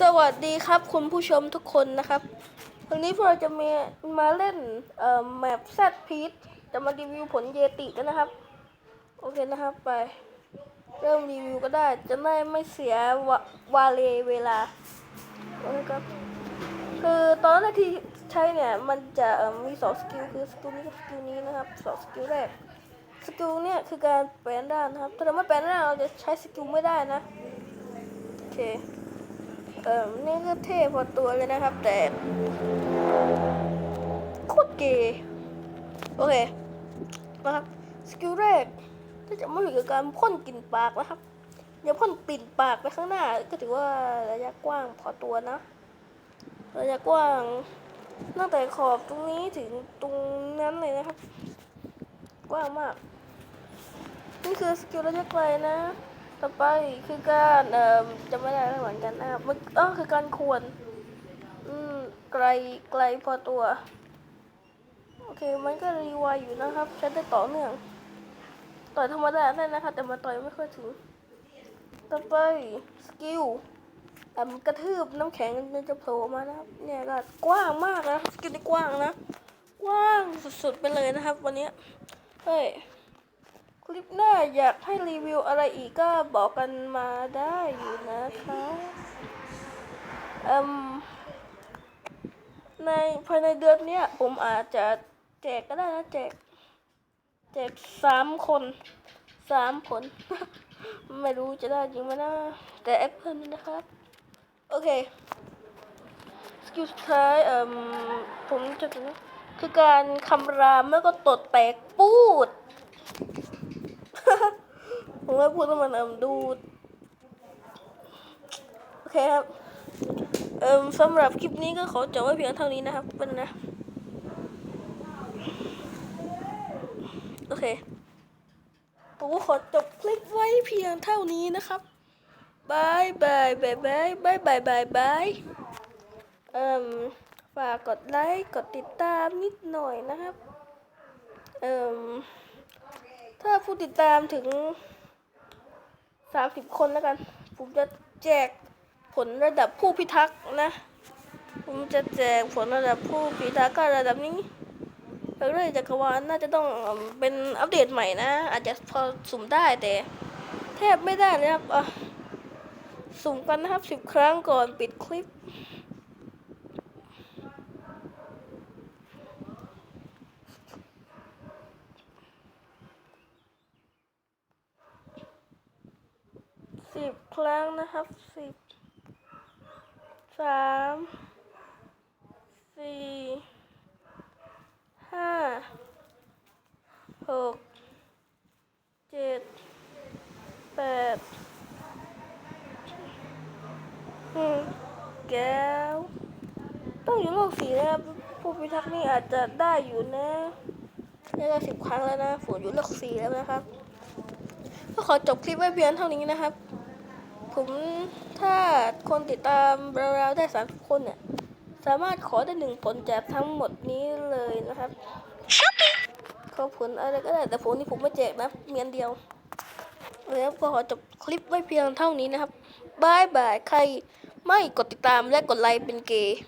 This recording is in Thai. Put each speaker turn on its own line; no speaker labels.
สวัสดีครับคุณผู้ชมทุกคนนะครับวันนี้พวกเราจะมีมาเล่นเอ่อแมปแซดพีทจะมารีวิวผลเยติกันนะครับ โอเคนะครับไป เริ่มรีวิวก็ได้จะได้ไม่เสียวาวาเลเวลาโอเคครับคือตอนแรกที่ใช้เนี่ยมันจะมีสองสกิลคือสกิลนี้กับสกิลนี้นะครับสองสกิลแรกสกิลเนี่ยคือการแปลงร่างนะครับถ้าเราไม่แปลงร่างเราจะใช้สกิลไม่ได้นะโอเค เออนี่ก็เท่พอตัวเลยนะครับ แต่โคตรเกย์โอเคนะครับสกิลแรกถ้าจะไม่ถึงกับการพ่นกลิ่นปากนะครับอย่าพ่นปิ่นปากไปข้างหน้า ก็ถือว่าระยะกว้างพอตัวนะ ระยะกว้างตั้งแต่ขอบตรงนี้ถึงตรงนั้นเลยนะครับ กว้างมาก นี่คือสกิลระยะไกลนะ ต่อไปคือการเอ่อจะไม่ได้เหมือนกันนะครับมันเออคือการควรอืมไกลไกลพอตัวโอเคมันก็รีไวล์อยู่นะครับใช้ได้ต่อเนื่อง ต่อยธรรมดาได้นะครับแต่มาต่อยไม่ค่อยถึงต่อไปสกิลอ่กระทืบน้ำแข็งมันจะโผล่มานะครับ เนี่ยก็กว้างมากนะสกิลนี่กว้างนะ กว้างสุดๆไปเลยนะครับ วันนี้เฮ้ย คลิปหน้าอยากให้รีวิวอะไรอีกก็บอกกันมาได้อยู่นะคะอืมในภายในเดือนเนี้ยผมอาจจะแจกก็ได้นะแจก แจกสามคนสามคนไม่รู้จะได้จริงไหมนะ แต่แอปเปิลนะครับ โอเคสกิลสุดท้ายเอ่มผมจะคือการคำรามแล้วก็ตดแตกปูด ผมว่าพูดแล้วมันเอิมดูโอเคครับเอิมสำหรับคลิปนี้ก็ขอจบไว้เพียงเท่านี้นะครับเป็นนะโอเคผมก็ขอจบคลิปไว้เพียงเท่านี้นะครับบายบายบายบายบายบายบายบายเอิมฝากกดไลค์กดติดตามนิดหน่อยนะครับเอิมถ้าผู้ติดตามถึง สามสิบคนแล้วกัน ผมจะแจกผลระดับผู้พิทักษ์นะ ผมจะแจกผลระดับผู้พิทักษ์ก็ระดับนี้เรื่อยจักรวาลน่าจะต้องเป็นอัปเดตใหม่นะ อาจจะพอสุ่มได้แต่แทบไม่ได้นะครับอะสุ่มกันนะครับสิบครั้งก่อนปิดคลิป สิบครั้งนะครับสิบสามสี่ห้าหกเจ็ดแปดแก้ว ต้องอยู่โลกสีนะครับผู้พิทักษ์นี่อาจจะได้อยู่นะได้ก็สิบครั้งแล้วนะฝนอยู่โลกสีแล้วนะครับก็ขอจบคลิปไว้เพียงเท่านี้นะครับ ผมถ้าคนติดตามราวๆได้สามคนเนี่ย สามารถขอได้หนึ่งผลจากทั้งหมดนี้เลยนะครับขอผลอะไรก็ได้แต่ผลนี้ผมไม่แจกนะเมียนเดียวแล้วก็ขอจบคลิปไว้เพียงเท่านี้นะครับบายบายใครไม่กดติดตามและกดไลค์เป็นเกย์